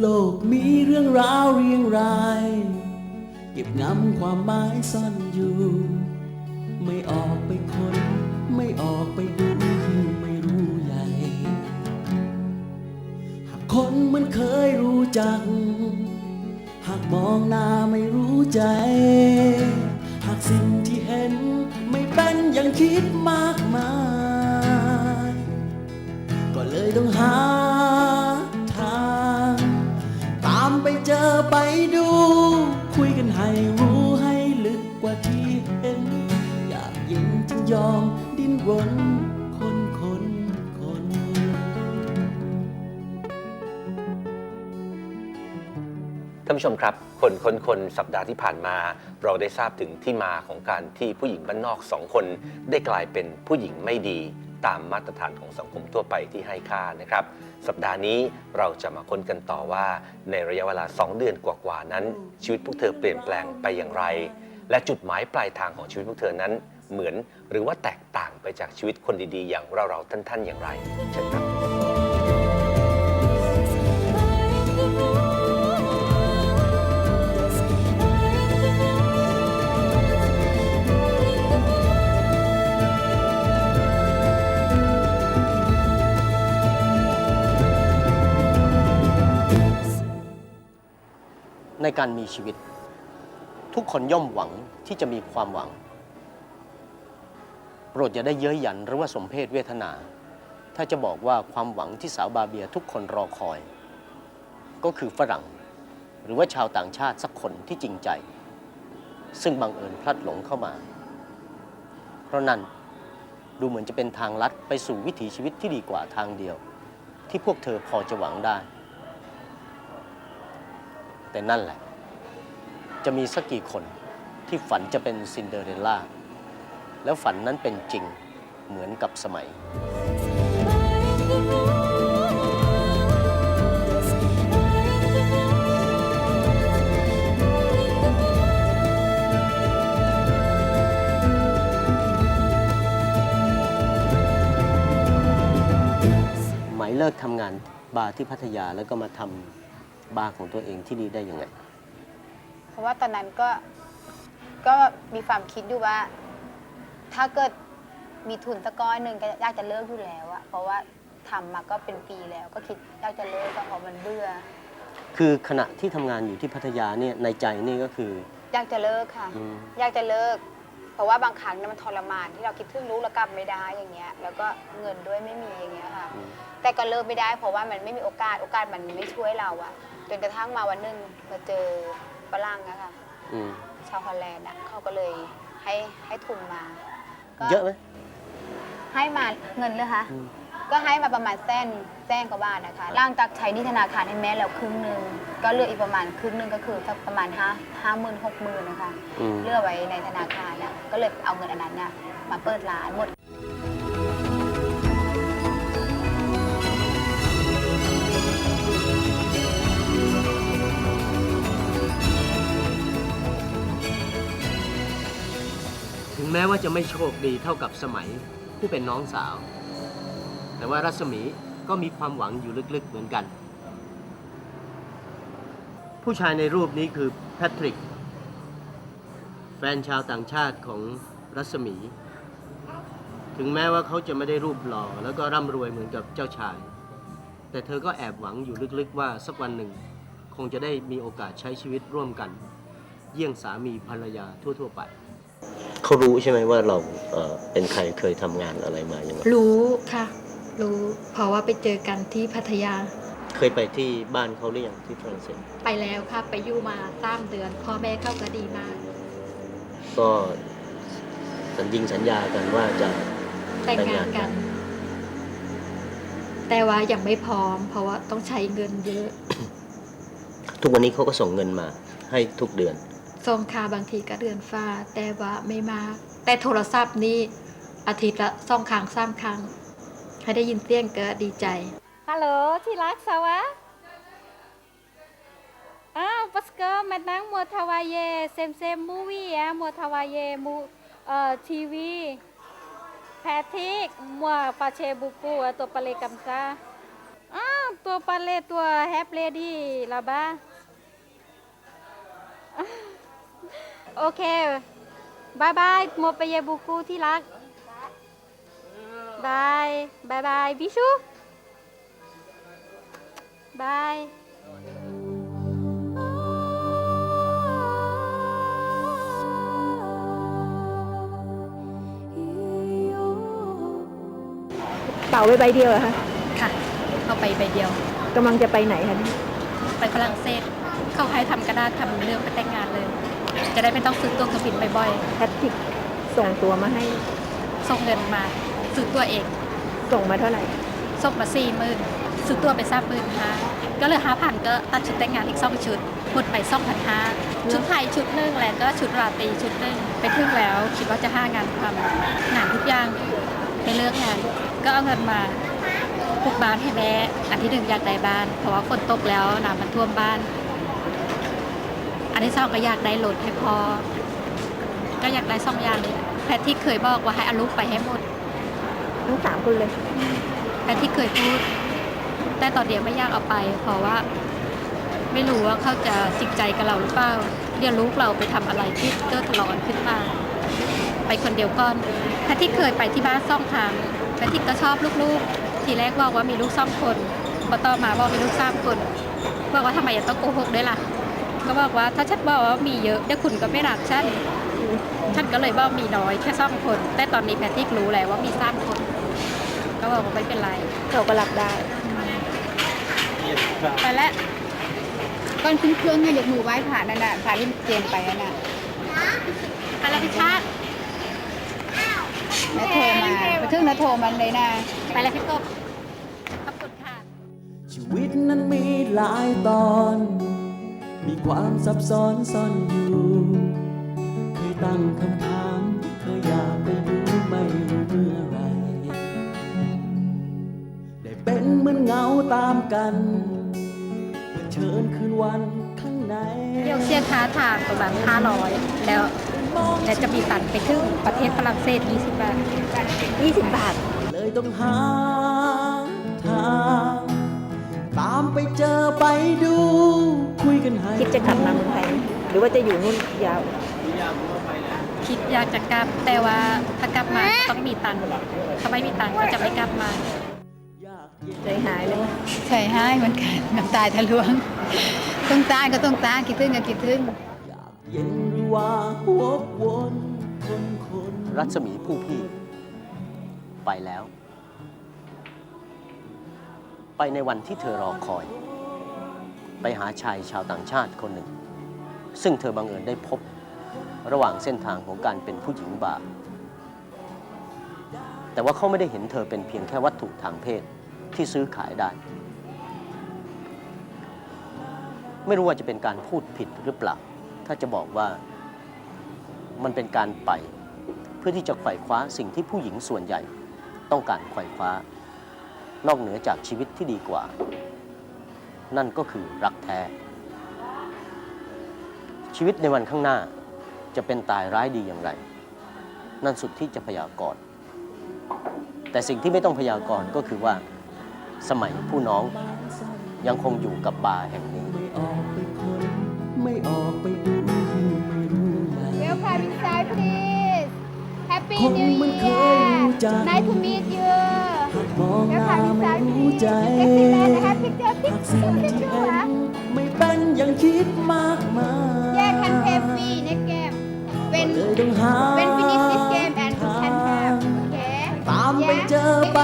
โลกมีเรื่องราวเรียงราย เก็บงำความหมายซ่อนอยู่ ไม่ออกไปค้นไม่ออกไปดูยิ่งไม่รู้ใหญ่ หากคนมันเคยรู้จัก หากมองหน้าไม่รู้ใจ หากสิ่งที่เห็นไม่เป็นอย่างคิดมากมาย ก็เลยต้องหา ไปเจอไปดู คุยกันให้รู้ให้ลึกกว่าที่เห็น อยากเย็นจึงยอมดิ้นรนคนคนคนท่านผู้ชมครับ คนคนคนสัปดาห์ที่ผ่านมา เราได้ทราบถึงที่มาของการที่ผู้หญิงบ้านนอกสองคน ได้กลายเป็นผู้หญิงไม่ดี ตามมาตรฐานของสังคมทั่วไปที่ให้ค่านะครับ สัปดาห์นี้เราจะมาค้นกันต่อว่า ในระยะเวลา 2 เดือนกว่าๆนั้น ชีวิตพวกเธอเปลี่ยนแปลงไปอย่างไร และจุดหมายปลายทางของชีวิตพวกเธอนั้น เหมือนหรือว่าแตกต่างไปจากชีวิตคนดีๆ อย่างเราๆท่านๆอย่างไรเชิญครับ ในการมีชีวิต ทุกคนย่อมหวังที่จะมีความหวัง โปรดอย่าได้เย้ยหยันหรือว่าสมเพศเวทนา ถ้าจะบอกว่าความหวังที่สาวบาเบียทุกคนรอคอย ก็คือฝรั่ง หรือว่าชาวต่างชาติสักคนที่จริงใจ ซึ่งบังเอิญพลัดหลงเข้ามา เพราะนั้นดูเหมือนจะเป็นทางลัดไปสู่วิถีชีวิตที่ดีกว่าทางเดียว ที่พวกเธอพอจะหวังได้ แต่นั่นแหละ จะมีสักกี่คนที่ฝันจะเป็นซินเดอเรลล่า แล้วฝันนั้นเป็นจริงเหมือนกับสมัย ไหมเลิกทำงานบาร์ที่พัทยาแล้วก็มาทำ บาร์ของตัวเองที่นี่ได้ยังไง เพราะว่าตอนนั้นก็ก็มีความคิดอยู่ว่า ถ้าเกิดมีทุนสักก้อนหนึ่งก็อยากจะเลิกอยู่แล้วอะเพราะว่าทำมาก็เป็นปีแล้ว ก็คิดอยากจะเลิกก็เพราะมันเบื่อคือขณะที่ทำงานอยู่ที่พัทยาเนี่ยในใจนี่ก็คืออยากจะเลิกค่ะ อืมอยากจะเลิก เพราะว่าบางครั้งเนี่ยมันทรมานที่เราคิดถึงลูกแล้วกลับไม่ได้อย่างเงี้ย แล้วก็เงินด้วยไม่มีอย่างเงี้ยค่ะ อืมแต่ก็เลิกไม่ได้เพราะว่ามันไม่มีโอกาสโอกาสมันไม่ช่วยเราอะ จนกระทั่งมาวันหนึ่งมาเจอฝรั่งอะค่ะอืมชาวฮอลแลนด์อะเขาก็เลยให้ให้ทุนมาก็เยอะไหมให้มาเงินเลยคะอืมก็ให้มาประมาณแสนแสนกว่าบาทนะคะหล่างจากใช้หนี่ธนาคารให้แม่แล้วครึ่งหนึ่งก็เหลืออีกประมาณครึ่งหนึ่งก็คือสักประมาณห้าห้าหมื่นหกหมื่นนะคะ อืมเหลือไว้ในธนาคารน่ะก็เลยเอาเงินอันนั้นน่ะมาเปิดร้านหมด ม้ว่าจะไม่โชคดีเท่ากับสมัยผู้เป็นน้องสาว แต่ว่ารัศมีก็มีความหวังอยู่ลึกๆเหมือนกัน ผู้ชายในรูปนี้คือแพทริก แฟนชาวต่างชาติของรัศมี ถึงแม้ว่าเขาจะไม่ได้รูปหล่อแล้วก็ร่ำรวยเหมือนกับเจ้าชาย แต่เธอก็แอบหวังอยู่ลึกๆว่าสักวันหนึ่ง คงจะได้มีโอกาสใช้ชีวิตร่วมกัน เยี่ยงสามีภรรยาทั่ว ๆ ไป เขารู้ใช่ไหมว่าเราเอ่อเป็นใครเคยทำงานอะไรมาอย่างไรรู้ค่ะ รู้เพราะว่าไปเจอกันที่พัทยาเคยไปที่บ้านเขาหรือยังที่ฝรั่งเศสไปแล้วค่ะ ไปอยู่มาสามเดือนพ่อแม่เข้าก็ดีมาก ก็สัญญิงสัญญากันว่าจะ แต่งงานกัน แต่ว่ายังไม่พร้อม เพราะว่าต้องใช้เงินเยอะ ทุกวันนี้เขาก็ส่งเงินมาให้ทุกเดือน ส่งค่าบางทีก็เดือนฟ้า แต่ว่าไม่มาก แต่โทรศัพท์นี่อาทิตย์ละสองครั้งสามครั้งให้ได้ยินเสียงก็ดีใจ ฮัลโหลที่รักสวะอ้าวปัสเกอร์มานั่งมัวทวายเยเซมเซมมูวี่อะมัวทวายเยมูเอ่อทีวีแพทิกมัวปาเชบุกูอะตัวปะเลกัมซาอ้าวตัวปาเลตัวแฮปเลดี้ละบ้า โอเคบายบายโมไปเยบุกูที่รักบายบายบายบิชูบายเป่าไปใบเดียวเหรอคะ ค่ะ เอาไปใบเดียว กำลังจะไปไหนคะเนี่ยไปฝรั่งเศส เข้าให้ทำกระดาษทำเรื่องไปแต่งงานเลย จะได้ไม่ต้องซื้อตัวเครื่องบินบ่อยแพทริกส่งตัวมาให้ ๆส่งเงินมาซื้อตัวเองส่งมาเท่าไหร่ ส่งมาสี่หมื่นซื้อตัวไปสามหมื่นห้าก็เลยห้าพันก็ตัดชุดแต่งงานอีกสองชุดหมดไปสองพันห้าชุดไทยชุดหนึ่งแล้วก็ชุดราตรีชุดหนึ่งไปถึงแล้ว คิดว่าจะห้างานทำงานทุกอย่างไปเลือกงาน ก็เอาเงินมาปลูกบ้านให้แม่อันที่หนึ่งอยากได้บ้าน เพราะว่าฝนตกแล้วน้ำมันท่วมบ้าน อันที่สองก็อยากได้รถให้พอ ก็อยากได้สองอย่างเลยแพทที่เคยบอกว่าให้เอาลูกไปให้หมดทั้งสามคนเลยแต่ที่เคยพูด แต่ตอนเดียวไม่อยากเอาไป เพราะว่า ไม่รู้ว่าเขาจะจริงใจกับเราหรือเปล่าเดี๋ยวลูกเราไปทำอะไรที่เกิดร้อนขึ้นมา ไปคนเดียวก่อนแพทที่เคยไปที่บ้านซ่องทางแพทที่ก็ชอบลูกๆ ทีแรกบอกว่ามีลูกสองคนพอต่อมาบอกมีลูกสามคนบอกว่าทำไมต้องโกหกด้วยล่ะ ก็บอกว่าถ้าฉันบอกว่ามีเยอะเดี๋ยวคุณก็ไม่รักฉันฉันก็เลยบอกมีน้อยแค่สองคน แต่ตอนนี้แพทที่รู้แล้วว่ามีสามคน ก็บอกว่าไม่เป็นไรเขาก็รับได้ไปแล้วก่อนขึ้นเครื่องเนี่ยยกมือไหว้พระนั่นน่ะพระที่เจนไปนั่นน่ะไปแล้วพี่ชาติแล้วโทรมาไปถึงแล้วโทรมันเลยนะไปแล้วพี่กบขอบคุณค่ะชีวิตนั้นมีหลายตอน มีความซับซ้อนซ่อนอยู่ เคยตั้งคำถามที่เคยอยากไปดูไม่รู้เมื่อไหรได้เป็นเหมือนเงาตามกันเผชิญคืนวันข้างใน เดี๋ยวเสียค่าทางประมาณ500 แล้วแต่จะมีตันไปถึงประเทศฝรั่งเศส 20 บาท 20 บาท เลยต้องหาทาง ตามไปเจอไปดู คุยกันให้คิดจะกลับมาเมืองไทยไหมหรือว่าจะอยู่นู่นยาวคิดอยากจะกลับแต่ว่าถ้ากลับมาต้องมีตังค์ถ้าไม่มีตังค์ก็จะไม่กลับมาอยากเย็นใจหายเลยไหมใช่ให้เหมือนกันน้ำตาทะลวงต้องตายก็ต้องตายคิดถึงก็คิดถึงอยากเย็นหรือว่าวกวนคนคนรัศมีผู้พี่ ไปแล้ว ไปในวันที่เธอรอคอย ไปหาชายชาวต่างชาติคนหนึ่ง ซึ่งเธอบังเอิญได้พบระหว่างเส้นทางของการเป็นผู้หญิงบาแต่ว่าเขาไม่ได้เห็นเธอเป็นเพียงแค่วัตถุทางเพศที่ซื้อขายได้ ไม่รู้ว่าจะเป็นการพูดผิดหรือเปล่า ถ้าจะบอกว่ามันเป็นการไปเพื่อที่จะไขว่คว้าสิ่งที่ผู้หญิงส่วนใหญ่ต้องการไขว่คว้า นอกเหนือจากชีวิตที่ดีกว่า นั่นก็คือรักแท้ ชีวิตในวันข้างหน้าจะเป็นตายร้ายดีอย่างไร นั่นสุดที่จะพยากรณ์แต่สิ่งที่ไม่ต้องพยากรณ์ก็คือว่าสมัยผู้น้องยังคงอยู่กับบาร์แห่งนี้ไม่ออกไปคนไม่ไม่รู้ไง Welcome inside please Happy คน New มันเย Year Nice to meet you ใจหากสิ่งที่เป็ไม่เป็นอย่างคิดมากมายแยกแคนเพฟรีในเกมเป็นเป็นฟินิชเกมแอนด์แคนแทตามไปเจอไป